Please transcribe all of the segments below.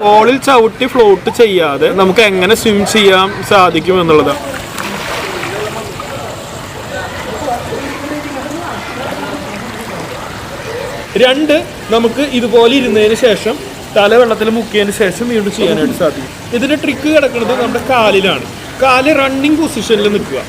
വോളിൽ ചവിട്ടി ഫ്ലോട്ട് ചെയ്യാതെ നമുക്ക് എങ്ങനെ സ്വിം ചെയ്യാൻ സാധിക്കും എന്നുള്ളത്. രണ്ട് നമുക്ക് ഇതുപോലെ ഇരുന്നതിന് ശേഷം തല വെള്ളത്തിൽ മുക്കിയതിന് ശേഷം വീണ്ടും ചെയ്യാനായിട്ട് സാധിക്കും. ഇതിന്റെ ട്രിക്ക് കിടക്കുന്നത് നമ്മുടെ കാലിലാണ്. കാൽ റണ്ണിങ് പൊസിഷനിൽ നിൽക്കുക.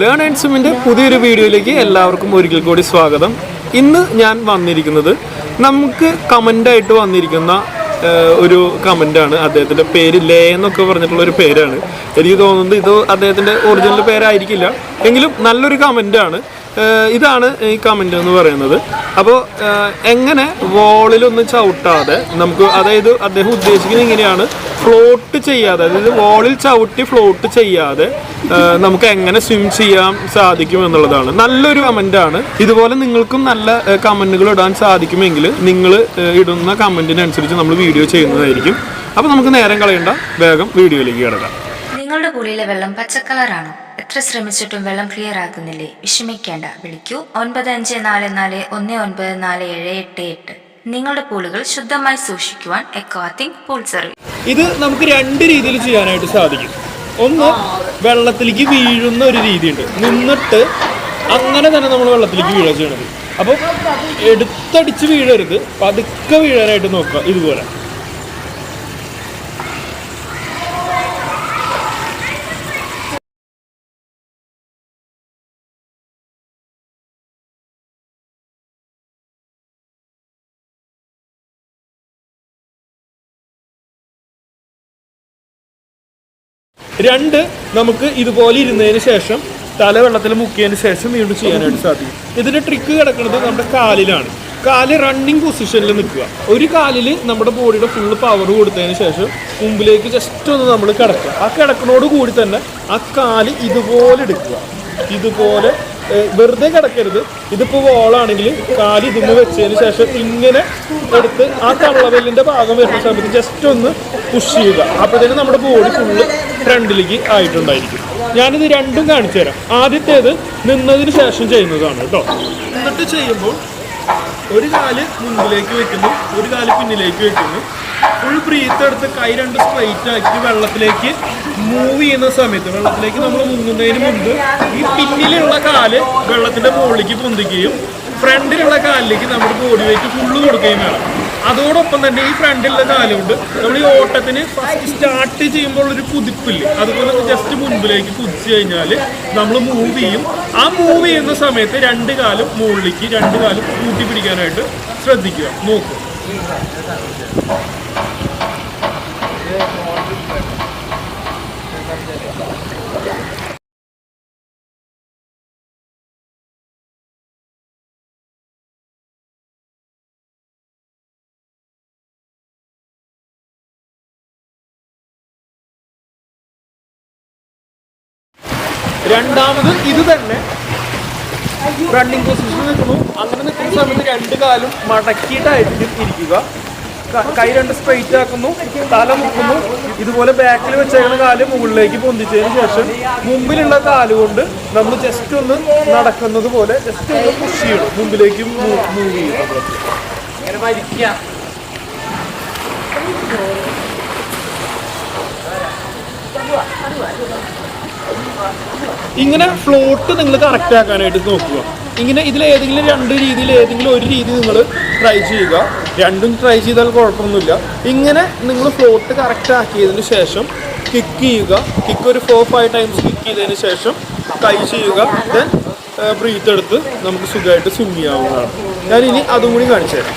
ലേൺ ആൻഡ് സ്വിമ്മിന്റെ പുതിയൊരു വീഡിയോയിലേക്ക് എല്ലാവർക്കും ഒരിക്കൽ കൂടി സ്വാഗതം. ഇന്ന് ഞാൻ വന്നിരിക്കുന്നത് നമുക്ക് കമന്റായിട്ട് വന്നിരിക്കുന്ന ഒരു കമന്റാണ് അദ്ദേഹത്തിന്റെ പേര് ലേ എന്നൊക്കെ പറഞ്ഞിട്ടുള്ള ഒരു പേരാണ്. എനിക്ക് തോന്നുന്നത് ഇത് അദ്ദേഹത്തിന്റെ ഒറിജിനൽ പേരായിരിക്കില്ല. എങ്കിലും നല്ലൊരു കമന്റാണ് ഇതാണ് ഈ കമന്റ് എന്ന് പറയുന്നത്. അപ്പോൾ എങ്ങനെ വോളിലൊന്നും ചവിട്ടാതെ നമുക്ക് അതായത് അദ്ദേഹം ഉദ്ദേശിക്കുന്നത് ഇങ്ങനെയാണ്. ഫ്ലോട്ട് ചെയ്യാതെ അതായത് വോളിൽ ചവിട്ടി ഫ്ലോട്ട് ചെയ്യാതെ നമുക്ക് എങ്ങനെ സ്വിം ചെയ്യാൻ സാധിക്കും എന്നുള്ളതാണ്. നല്ലൊരു കമന്റാണ് ഇതുപോലെ നിങ്ങൾക്കും നല്ല കമന്റുകൾ ഇടാൻ സാധിക്കുമെങ്കിൽ നിങ്ങൾ ഇടുന്ന കമന്റിനനുസരിച്ച് നമ്മൾ വീഡിയോ ചെയ്യുന്നതായിരിക്കും. അപ്പോൾ നമുക്ക് നേരം കളയണ്ട. വേഗം വീഡിയോയിലേക്ക് കിടക്കാം. നിങ്ങളുടെ പുളിയിലെ വെള്ളം പച്ചക്കളറാണോ. എത്ര ശ്രമിച്ചിട്ടും വെള്ളം ക്ലിയർ ആകുന്നില്ലേ വിഷമിക്കേണ്ട. വിളിക്കൂ. ഒൻപത് അഞ്ച് നാല് നാല് ഒന്ന് ഒൻപത് നാല് ഏഴ് എട്ട് എട്ട്. നിങ്ങളുടെ പൂളുകൾ ശുദ്ധമായി സൂക്ഷിക്കുവാൻ എക്വാത്തിങ് പൂൾ സർവീസ്. ഇത് നമുക്ക് രണ്ട് രീതിയിൽ ചെയ്യാനായിട്ട് സാധിക്കും. ഒന്ന് വെള്ളത്തിലേക്ക് വീഴുന്ന ഒരു രീതിയുണ്ട്. നിന്നിട്ട് അങ്ങനെ തന്നെ നമ്മൾ വെള്ളത്തിലേക്ക് വീഴുക ചെയ്യണത്. അപ്പം എടുത്തടിച്ച് വീഴരുത്. പതുക്കെ വീഴാനായിട്ട് നോക്കുക ഇതുപോലെ. രണ്ട് നമുക്ക് ഇതുപോലെ ഇരുന്നതിന് ശേഷം തലവെള്ളത്തിൽ മുക്കിയതിന് ശേഷം വീണ്ടും ചെയ്യാനായിട്ട് സാധിക്കും. ഇതിന്റെ ട്രിക്ക് കിടക്കുന്നത് നമ്മുടെ കാലിലാണ്. കാൽ റണ്ണിങ് പൊസിഷനിൽ നിൽക്കുക. ഒരു കാലിൽ നമ്മുടെ ബോഡിയുടെ ഫുള്ള് പവർ കൊടുത്തതിന് ശേഷം മുമ്പിലേക്ക് ജസ്റ്റ് ഒന്ന് നമ്മൾ കിടക്കുക. ആ കിടക്കണോട് കൂടി തന്നെ ആ കാൽ ഇതുപോലെ എടുക്കുക. ഇതുപോലെ വെറുതെ കിടക്കരുത്. ഇതിപ്പോൾ വോളാണെങ്കിൽ കാലി ഇതിന് വെച്ചതിന് ശേഷം ഇങ്ങനെ എടുത്ത് ആ തള്ളവെല്ലിന്റെ ഭാഗം വരുന്ന സമയത്ത് ജസ്റ്റ് ഒന്ന് പുഷ് ചെയ്യുക. അപ്പോഴത്തേനും നമ്മുടെ ബോഡി ഫുള്ള് ഫ്രണ്ടിലേക്ക് ആയിട്ടുണ്ടായിരിക്കും. ഞാനിത് രണ്ടും കാണിച്ചു തരാം. ആദ്യത്തേത് നിന്നതിന് ശേഷം ചെയ്യുന്നതാണ് കേട്ടോ. എന്നിട്ട് ചെയ്യുമ്പോൾ ഒരു കാൽ മുന്നിലേക്ക് വെക്കുന്നു ഒരു കാൽ പിന്നിലേക്ക് വെക്കുന്നു. ഫുൾ ബ്രീത്ത് എടുത്ത് കൈ രണ്ട് സ്ട്രൈറ്റ് ആക്കി വെള്ളത്തിലേക്ക് മൂവ് ചെയ്യുന്ന സമയത്ത് വെള്ളത്തിലേക്ക് നമ്മൾ മുങ്ങുന്നതിന് മുമ്പ് ഈ പിന്നിലുള്ള കാൽ വെള്ളത്തിന്റെ മുകളിലേക്ക് പൊന്തിക്കുകയും ഫ്രണ്ടിലുള്ള കാലിലേക്ക് നമ്മുടെ ബോഡി വെയിറ്റ് ഫുള്ള് കൊടുക്കുകയും വേണം. അതോടൊപ്പം തന്നെ ഈ ഫ്രണ്ടിലുള്ള കാലുകൊണ്ട് നമ്മൾ ഈ ഓട്ടത്തിന് ഫസ്റ്റ് സ്റ്റാർട്ട് ചെയ്യുമ്പോൾ ഒരു കുതിപ്പില്ലേ അതുപോലെ ജസ്റ്റ് മുൻപിലേക്ക് കുതിച്ചു കഴിഞ്ഞാൽ നമ്മൾ മൂവ് ചെയ്യും. ആ മൂവ് ചെയ്യുന്ന സമയത്ത് രണ്ട് കാലും മുകളിലേക്ക് രണ്ട് കാലും കൂട്ടി പിടിക്കാനായിട്ട് ശ്രദ്ധിക്കുക. നോക്കുക രണ്ടാമത് ഇത് തന്നെ. റണ്ണിങ് പൊസിഷനിൽ നിൽക്കുന്നു. അങ്ങനെ നിൽക്കുന്ന സമയത്ത് രണ്ട് കാലും മടക്കിയിട്ടായിരിക്കും ഇരിക്കുക. ക- രണ്ട് സ്ട്രെയിറ്റ് ആക്കുന്നു. തല മുക്കുന്നു. ഇതുപോലെ ബാക്കിൽ വെച്ചേക്കുന്ന കാൽ മുകളിലേക്ക് പൊന്തിച്ചതിന് ശേഷം മുമ്പിലുള്ള കാൽ കൊണ്ട് നമ്മൾ ജസ്റ്റ് ഒന്ന് നടക്കുന്നത് പോലെ ജസ്റ്റ് ഒന്ന് പുഷ് ചെയ്യണം. മുമ്പിലേക്ക് മൂവ് ചെയ്യും നമ്മൾ. ഇങ്ങനെ ഫ്ലോട്ട് നിങ്ങൾ കറക്റ്റ് ആക്കാനായിട്ട് നോക്കുക. ഇങ്ങനെ ഇതിൽ ഏതെങ്കിലും രണ്ട് രീതിയിൽ ഏതെങ്കിലും ഒരു രീതി നിങ്ങൾ ട്രൈ ചെയ്യുക. രണ്ടും ട്രൈ ചെയ്താൽ കുഴപ്പമൊന്നുമില്ല. ഇങ്ങനെ നിങ്ങൾ ഫ്ലോട്ട് കറക്റ്റ് ആക്കിയതിന് ശേഷം കിക്ക് ചെയ്യുക. കിക്ക് ഒരു ഫോർ ഫൈവ് ടൈംസ് കിക്ക് ചെയ്തതിന് ശേഷം കൈ ചെയ്യുക. ദെൻ ബ്രീത്ത് എടുത്ത് നമുക്ക് സുഖമായിട്ട് സ്വിം ചെയ്യാവുന്നതാണ്. ഞാൻ ഇനി അതും കൂടി കാണിച്ചു തരാം.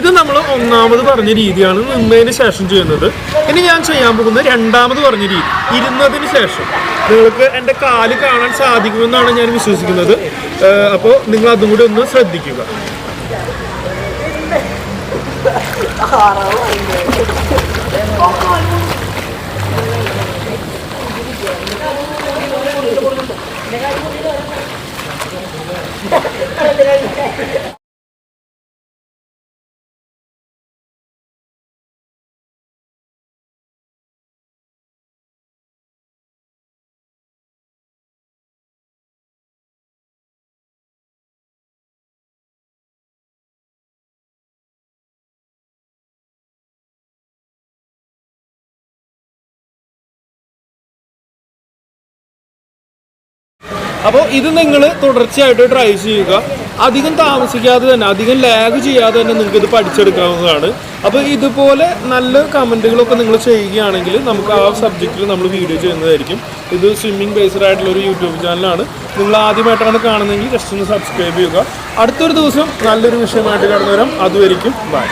ഇത് നമ്മൾ ഒന്നാമത് പറഞ്ഞ രീതിയാണ് നിന്നതിന് ശേഷം ചെയ്യുന്നത്. ഇനി ഞാൻ ചെയ്യാൻ പോകുന്ന രണ്ടാമത് പറഞ്ഞ രീതി. ഇരുന്നതിന് ശേഷം. നിങ്ങൾക്ക് എന്റെ കാൽ കാണാൻ സാധിക്കുമെന്നാണ് ഞാൻ വിശ്വസിക്കുന്നത്. അപ്പോൾ നിങ്ങൾ അതും കൂടി ഒന്ന് ശ്രദ്ധിക്കുക. അപ്പോൾ ഇത് നിങ്ങൾ തുടർച്ചയായിട്ട് ട്രൈ ചെയ്യുക. അധികം താമസിക്കാതെ തന്നെ അധികം ലാഗ് ചെയ്യാതെ തന്നെ നിങ്ങൾക്ക് ഇത് പഠിച്ചെടുക്കാവുന്നതാണ്. അപ്പോൾ ഇതുപോലെ നല്ല കമന്റുകളൊക്കെ നിങ്ങൾ ചെയ്യുകയാണെങ്കിൽ നമുക്ക് ആ സബ്ജക്റ്റിൽ നമ്മൾ വീഡിയോ ചെയ്യുന്നതായിരിക്കും. ഇത് സ്വിമ്മിംഗ് ബേസ്ഡ് ആയിട്ടുള്ള ഒരു യൂട്യൂബ് ചാനലാണ് നിങ്ങൾ ആദ്യമായിട്ടാണ് കാണുന്നതെങ്കിൽ ജസ്റ്റ് ഒന്ന് സബ്സ്ക്രൈബ് ചെയ്യുക. അടുത്തൊരു ദിവസം നല്ലൊരു വിഷയമായിട്ട് കടന്നു വരാം അതുവരിക്കും ബൈ